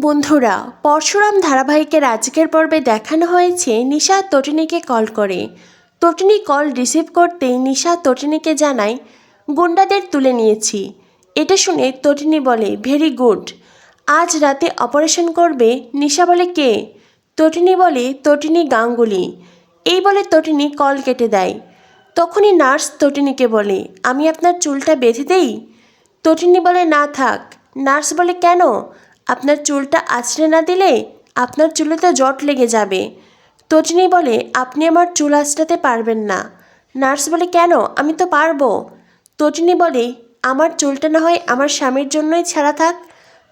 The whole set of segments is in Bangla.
বন্ধুরা, পরশুরাম ধারাবাহিকের আজকের পর্বে দেখানো হয়েছে নিশা তটিনীকে কল করে। তটিনী কল রিসিভ করতেই নিশা তটিনীকে জানায়, গুন্ডাদের তুলে নিয়েছি। এটা শুনে তটিনী বলে, ভেরি গুড। আজ রাতে অপারেশন করবে নিশা বলে কে? তটিনী বলে, তটিনী গাঙ্গুলি। এই বলে তটিনী কল কেটে দেয়। তখনই নার্স তটিনীকে বলে, আমি আপনার চুলটা বেঁধে দেই? তটিনী বলে, না থাক। নার্স বলে, কেন? আপনার চুলটা আছড়ে না দিলে আপনার চুলে তো জট লেগে যাবে। তটিনী বলে, আপনি আমার চুল আঁচড়াতে পারবেন না। নার্স বলে, কেন? আমি তো পারব। তটিনী বলে, আমার চুলটা না হয় আমার স্বামীর জন্যই ছাড়া থাক।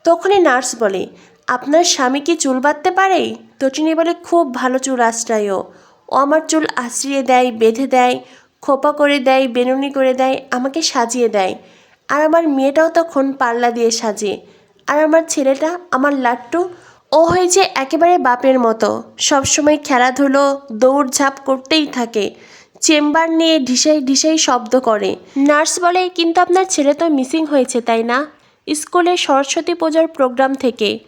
তখনই নার্স বলে, আপনার স্বামী কি চুল বাঁধতে পারে? তটিনী বলে, খুব ভালো চুল আঁচড়ায় ও আমার চুল আঁচড়িয়ে দেয়, বেঁধে দেয়, খোপা করে দেয়, বেনুনি করে দেয়, আমাকে সাজিয়ে দেয়। আর আমার মেয়েটাও তখন পাল্লা দিয়ে সাজে। আর আমার ছেলেটা, আমার লাট্টু, ও হয়েছে একেবারে বাপের মতো। সবসময় খেলাধুলো, দৌড়ঝাঁপ করতেই থাকে। চেম্বার নিয়ে ঢিসাই ঢিসাই শব্দ করে। নার্স বলে, কিন্তু আপনার ছেলে তো মিসিং হয়েছে, তাই না? স্কুলে সরস্বতী পূজার প্রোগ্রাম থেকে।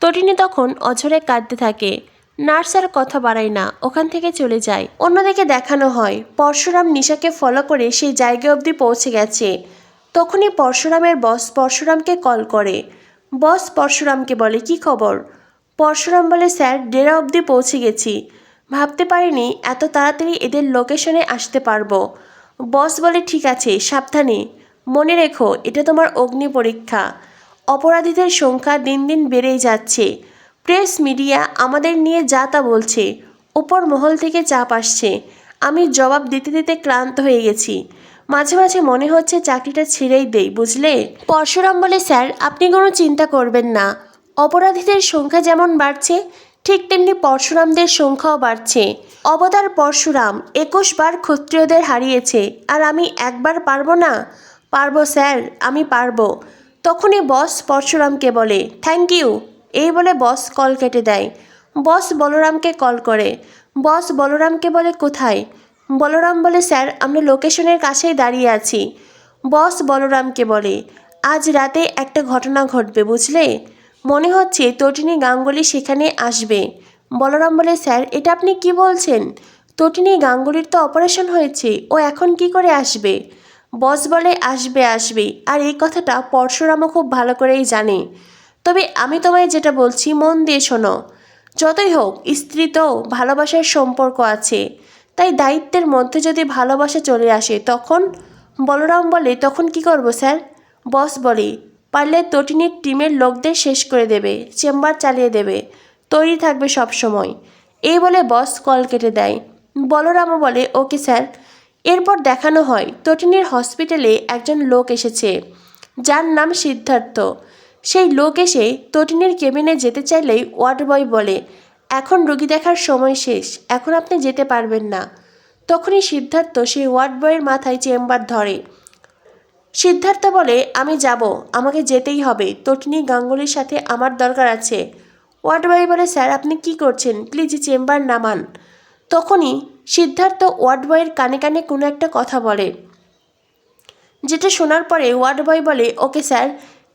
তটিনী তখন অঝরে কাঁদতে থাকে। নার্স আর কথা বাড়ায় না, ওখান থেকে চলে যায়। অন্যদিকে দেখানো হয়, পরশুরাম নিশাকে ফলো করে সেই জায়গা অবধি পৌঁছে গেছে। তখনই পরশুরামের বস পরশুরামকে কল করে। বস পরশুরামকে বলে, কি খবর? পরশুরাম বলে, স্যার ডেরা অবধি পৌঁছে গেছি। ভাবতে পারিনি এত তাড়াতাড়ি এদের লোকেশনে আসতে পারব। বস বলে, ঠিক আছে, সাবধানে। মনে রেখো, এটা তোমার অগ্নি পরীক্ষা। অপরাধীদের সংখ্যা দিন দিন বেড়েই যাচ্ছে। প্রেস মিডিয়া আমাদের নিয়ে যা তা বলছে। উপর মহল থেকে চাপ আসছে। আমি জবাব দিতে দিতে ক্লান্ত হয়ে গেছি। মাঝে মাঝে মনে হচ্ছে চাকরিটা ছেড়েই দেই, বুঝলে? পরশুরাম বলে, স্যার, আপনি কোনো চিন্তা করবেন না। অপরাধীদের সংখ্যা যেমন বাড়ছে, ঠিক তেমনি পরশুরামদের সংখ্যাও বাড়ছে। অবতার পরশুরাম একুশ বার ক্ষত্রিয়দের হারিয়েছে, আর আমি একবার পারব না? পারব, স্যার, আমি পারব। তখনই বস পরশুরামকে বলে, থ্যাংক ইউ। এই বলে বস কল কেটে দেয়। বস বলরামকে কল করে। বস বলরামকে বলে, কোথায়? বলরাম বলে, স্যার, আমরা লোকেশনের কাছেই দাঁড়িয়ে আছি। বস বলরামকে বলে, আজ রাতে একটা ঘটনা ঘটবে, বুঝলে? মনে হচ্ছে তটিনী গাঙ্গুলি সেখানে আসবে। বলরাম বলে, স্যার, এটা আপনি কি বলছেন? তটিনী গাঙ্গুলির তো অপারেশন হয়েছে, ও এখন কি করে আসবে? বস বলে, আসবে আসবে, আর এই কথাটা পরশুরামও খুব ভালো করেই জানে। তবে আমি তোমায় যেটা বলছি, মন দিয়ে শোনো। যতই হোক, স্ত্রী তো ভালোবাসার সম্পর্ক আছে। তাই দায়িত্বের মধ্যে যদি ভালোবাসা চলে আসে, তখন বলরাম বলে, তখন কি করব, স্যার? বস বলে, পারলে তটিনীর টিমের লোকদের শেষ করে দেবে, চেম্বার চালিয়ে দেবে, তৈরি থাকবে সব সময়। এই বলে বস কল কেটে দেয়। বলরামও বলে, ওকে, স্যার। এরপর দেখানো হয়, তটিনীর হসপিটালে একজন লোক এসেছে, যার নাম সিদ্ধার্থ। সেই লোক এসে তটিনীর কেবিনে যেতে চাইলেই ওয়ার্ড বয় বলে এখন রুগী দেখার সময় শেষ, এখন আপনি যেতে পারবেন না। তখনই সিদ্ধার্থ সেই ওয়ার্ড বয়ের মাথায় চেম্বার ধরে। সিদ্ধার্থ বলে, আমি যাব, আমাকে যেতেই হবে, তটিনী গাঙ্গুলির সাথে আমার দরকার আছে। ওয়ার্ড বয় বলে, স্যার, আপনি কি করছেন? প্লিজ চেম্বার নামান। তখনই সিদ্ধার্থ ওয়ার্ড বয়ের কানে কানে কোনো একটা কথা বলে। যেটা শোনার পরে ওয়ার্ড বয় বলে, ওকে স্যার।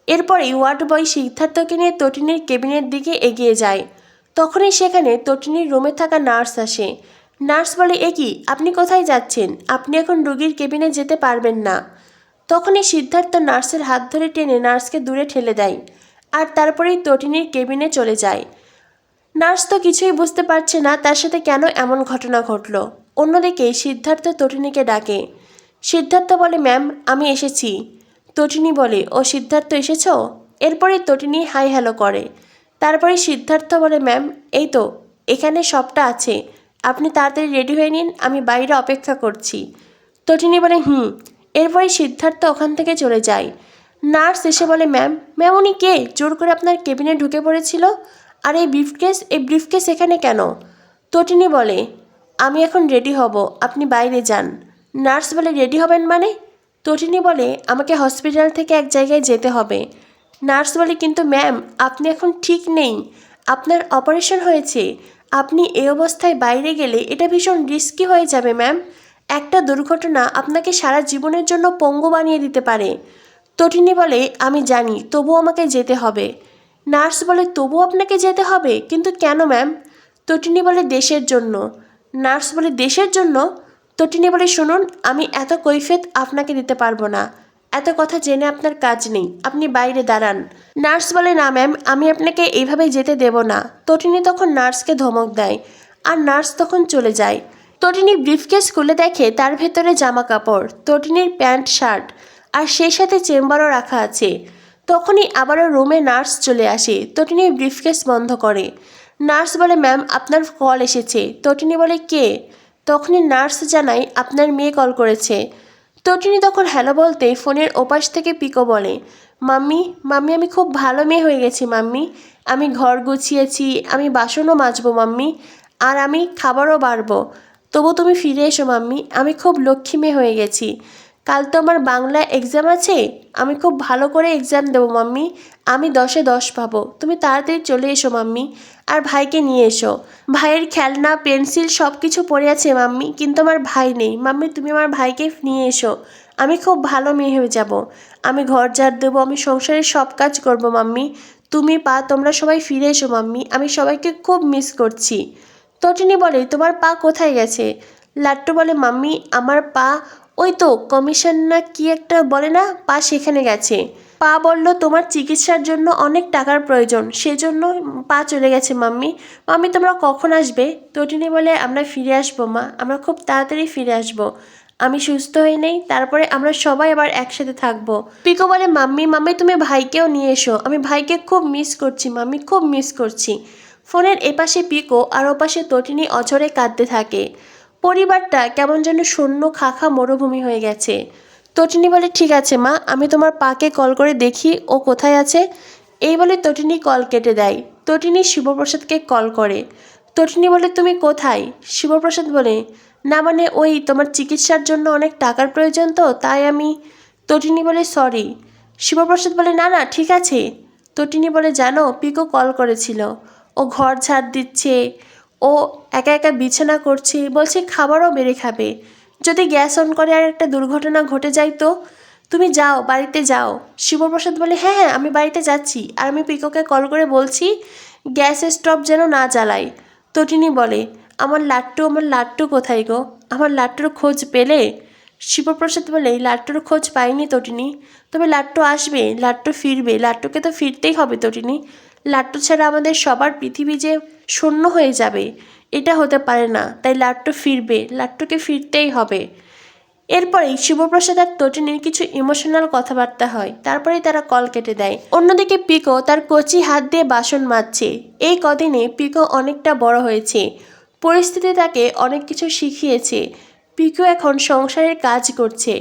এরপরেই ওয়ার্ড বয় সিদ্ধার্থকে নিয়ে তটিনীর কেবিনের দিকে এগিয়ে যায়। তখনই সেখানে তটিনীর রুমে থাকা নার্স আসে। নার্স বলে, এ কি, আপনি কোথায় যাচ্ছেন? আপনি এখন রুগীর কেবিনে যেতে পারবেন না। তখনই সিদ্ধার্থ নার্সের হাত ধরে টেনে নার্সকে দূরে ঠেলে দেয় আর তারপরেই তটিনীর কেবিনে চলে যায়। নার্স তো কিছুই বুঝতে পারছে না তার সাথে কেন এমন ঘটনা ঘটল। অন্যদিকে সিদ্ধার্থ তটিনীকে ডাকে। সিদ্ধার্থ বলে, ম্যাম, আমি এসেছি। তটিনী বলে, ও সিদ্ধার্থ এসেছ? এরপরে তটিনী হাই হ্যালো করে। তারপরে সিদ্ধার্থ বলে, ম্যাম, এই তো, এখানে সবটা আছে। আপনি তাড়াতাড়ি রেডি হয়ে নিন, আমি বাইরে অপেক্ষা করছি। তটিনী বলে, হুম। এরপরে সিদ্ধার্থ ওখান থেকে চলে যায়। নার্স এসে বলে, ম্যাম ম্যাম, উনি কে? জোর করে আপনার কেবিনে ঢুকে পড়েছিল? আর এই ব্রিফকেস এই ব্রিফকেস এখানে কেন? তটিনী বলে, আমি এখন রেডি হব, আপনি বাইরে যান। নার্স বলে, রেডি হবেন মানে? তটিনী বলে, আমাকে হসপিটাল থেকে এক জায়গায় যেতে হবে। নার্স বলে, কিন্তু ম্যাম, আপনি এখন ঠিক নেই। আপনার অপারেশন হয়েছে। আপনি এই অবস্থায় বাইরে গেলে এটা ভীষণ রিস্কি হয়ে যাবে, ম্যাম। একটা দুর্ঘটনা আপনাকে সারা জীবনের জন্য পঙ্গু বানিয়ে দিতে পারে। তটিনী বলে, আমি জানি, তবু আমাকে যেতে হবে। নার্স বলে, তবু আপনাকে যেতে হবে? কিন্তু কেন, ম্যাম? তটিনী বলে, দেশের জন্য। নার্স বলে, দেশের জন্য? তটিনী বলে, শুনুন, আমি এত কৈফিয়ত আপনাকে দিতে পারব না। এত কথা জেনে আপনার কাজ নেই, আপনি বাইরে দাঁড়ান। নার্স বলে, না, ম্যাম, আমি আপনাকে এইভাবে যেতে দেব না। তটিনী তখন নার্সকে ধমক দেয়, আর নার্স তখন চলে যায়। তটিনী ব্রিফকেস খুলে দেখে তার ভেতরে জামা কাপড়, তটিনীর প্যান্ট, শার্ট, আর সেই সাথে চেম্বারও রাখা আছে। তখনই আবারও রুমে নার্স চলে আসে তটিনী ব্রিফকেস বন্ধ করে। নার্স বলে, ম্যাম, আপনার কল এসেছে। তটিনী বলে, কে? তখনই নার্স জানায়, আপনার মেয়ে কল করেছে। তটিনী তখন হ্যালো বলতে ফোনের ওপাশ থেকে পিকো বলে, মাম্মি মাম্মি, আমি খুব ভালো মেয়ে হয়ে গেছি, মাম্মি। আমি ঘর গুছিয়েছি, আমি বাসনও মাজবো, মাম্মি, আর আমি খাবারও বাড়বো। তবু তুমি ফিরে এসো, মাম্মি। আমি খুব লক্ষ্মী মেয়ে হয়ে গেছি। কাল তো আমার বাংলা এক্সাম আছে, আমি খুব ভালো করে এক্সাম দেবো মাম্মি। আমি দশে দশ পাবো। তুমি তাড়াতাড়ি চলে এসো মাম্মি, আর ভাইকে নিয়ে এসো। ভাইয়ের খেলনা, পেন্সিল সব কিছু পড়ে আছে মাম্মি, কিন্তু আমার ভাই নেই। মাম্মি, তুমি আমার ভাইকে নিয়ে এসো। আমি খুব ভালো মেয়ে হয়ে যাব। আমি ঘর ঝাড় দেবো, আমি সংসারের সব কাজ করব মাম্মি। তুমি পা, তোমরা সবাই ফিরে এসো মাম্মি। আমি সবাইকে খুব মিস করছি। তটিনী বলে, তোমার পা কোথায় গেছে? লাট্টু বলে, মাম্মি, আমার পা ওই তো কমিশন না কি একটা বলে না, পা সেখানে গেছে। পা বলল, তোমার চিকিৎসার জন্য অনেক টাকার প্রয়োজন, সেজন্য পা চলে গেছে মাম্মি। মাম্মি, তোমরা কখন আসবে? তটিনী বলে, আমরা ফিরে আসব মা, আমরা খুব তাড়াতাড়ি ফিরে আসব। আমি সুস্থ হয়ে নেই, তারপরে আমরা সবাই আবার একসাথে থাকব। পিকো বলে, মাম্মি মাম্মি, তুমি ভাইকেও নিয়ে এসো। আমি ভাইকে খুব মিস করছি, মাম্মি, খুব মিস করছি। ফোনের এপাশে পিকো আর ওপাশে তটিনী অঝরে কাঁদতে থাকে। পরিবারটা কেমন যেন শূন্য খাখা মরুভূমি হয়ে গেছে। তটিনী বলে, ঠিক আছে মা, আমি তোমার পাকে কল করে দেখি ও কোথায় আছে। এই বলে তটিনী কল কেটে দেয়। তটিনী শিবপ্রসাদকে কল করে। তটিনী বলে, তুমি কোথায়? শিবপ্রসাদ বলে, না মানে ওই তোমার চিকিৎসার জন্য অনেক টাকার প্রয়োজন তো, তাই আমি তটিনী বলে, সরি। শিবপ্রসাদ বলে, না না, ঠিক আছে। তটিনী বলে, জানো, পিকো কল করেছিল। ও ঘর ঝাড় দিচ্ছে ও একা একা বিছানা করছি, বলছে খাবারও বেড়ে খাবে। যদি গ্যাস অন করে আর একটা দুর্ঘটনা ঘটে যায় তো? তুমি যাও, বাড়িতে যাও। শিবপ্রসাদ বলে হ্যাঁ হ্যাঁ আমি বাড়িতে যাচ্ছি। আর আমি পিকোকে কল করে বলছি গ্যাসের স্টপ যেন না জ্বালাই তটিনী বলে, আমার লাট্টু আমার লাট্টু কোথায় গো? আমার লাট্টুর খোঁজ পেলে? শিবপ্রসাদ বলে, লাট্টুর খোঁজ পাইনি তটিনী। তবে লাট্টু আসবে, লাট্টু ফিরবে, লাট্টুকে তো ফিরতেই হবে তটিনী। লাট্টু ছাড়া আমাদের সবার পৃথিবী যে শূন্য হয়ে যাবে, এটা হতে পারে না। তাই লাট্টু ফিরবে, লাট্টুকে ফিরতেই হবে। এরপরেই শিবপ্রসাদ আর তটিনীর কিছু ইমোশনাল কথাবার্তা হয়। তারপরেই তারা কল কেটে দেয়। অন্যদিকে পিকো তার কচি হাত দিয়ে বাসন মাজছে। এই কদিনে পিকো অনেকটা বড় হয়েছে। পরিস্থিতি তাকে অনেক কিছু শিখিয়েছে। পিকো এখন সংসারের কাজ করছে।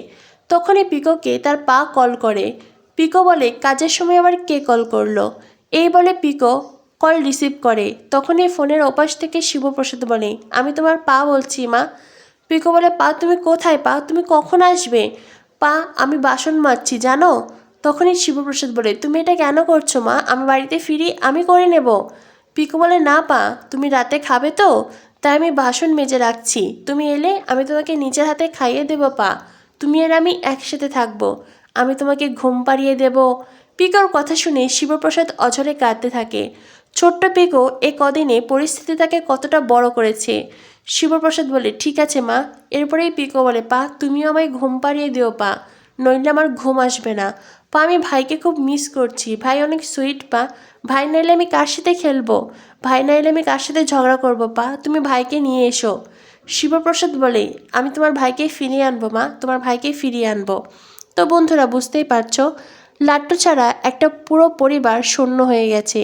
তখনই পিকোকে তার পা কল করে। পিকো বলে, কাজের সময় আবার কে কল করল? এই বলে পিকো কল রিসিভ করে। তখনই ফোনের ওপাশ থেকে শিবপ্রসাদ বলে, আমি তোমার পা বলছি, মা। পিকো বলে, পা, তুমি কোথায়? পা, তুমি কখন আসবে? পা, আমি বাসন মাজছি, জানো? তখনই শিবপ্রসাদ বলে, তুমি এটা কেন করছ, মা? আমি বাড়িতে ফিরি, আমি করে নেব। পিকো বলে, না, পা, তুমি রাতে খাবে তো, তাই আমি বাসন মেজে রাখছি। তুমি এলে আমি তোমাকে নিজের হাতে খাইয়ে দেবো, পা। তুমি আর আমি একসাথে থাকব। আমি তোমাকে ঘুম পাড়িয়ে দেব। পিকোর কথা শুনে শিবপ্রসাদ অঝরে কাঁদতে থাকে। ছোট্ট পিকো এ কদিনে পরিস্থিতি তাকে কতটা বড় করেছে? শিবপ্রসাদ বলে, ঠিক আছে মা। এরপরেই পিকো বলে, পা, তুমিও আমায় ঘুম পাড়িয়ে দিও, পা। নইলে আমার ঘুম আসবে না। পা, আমি ভাইকে খুব মিস করছি। ভাই অনেক সুইট পা। ভাই নাইলে আমি কার সাথে খেলব? ভাই নাইলে আমি কার সাথে ঝগড়া করব, পা? তুমি ভাইকে নিয়ে এসো। শিবপ্রসাদ বলে, আমি তোমার ভাইকে ফিরিয়ে আনব, মা। তোমার ভাইকে ফিরিয়ে আনব। তো বন্ধুরা, বুঝতেই পারছ লাট্টু ছাড়া একটা পুরো পরিবার শূন্য হয়ে গেছে।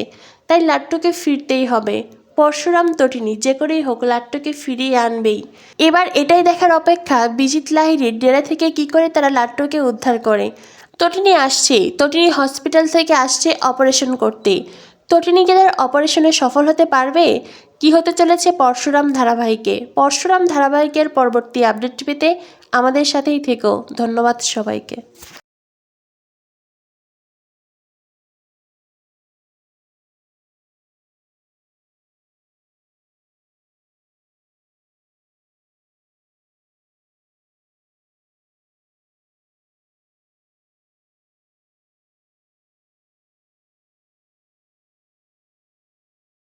তাই লাট্টুকে ফিরতেই হবে। পরশুরাম, তটিনী, যে করেই হোক লাট্টুকে ফিরিয়ে আনবেই। এবার এটাই দেখার অপেক্ষা বিজিত লাহিড়ির ডেরা থেকে কি করে তারা লাট্টুকে উদ্ধার করে? তটিনী আসছে। তটিনী হসপিটাল থেকে আসছে অপারেশন করতে। তটিনী কি তার অপারেশনে সফল হতে পারবে? কি হতে চলেছে পরশুরাম ধারাবাহিকে? পরশুরাম ধারাবাহিকের পরবর্তী আপডেট পেতে আমাদের সাথেই থেকো। ধন্যবাদ সবাইকে।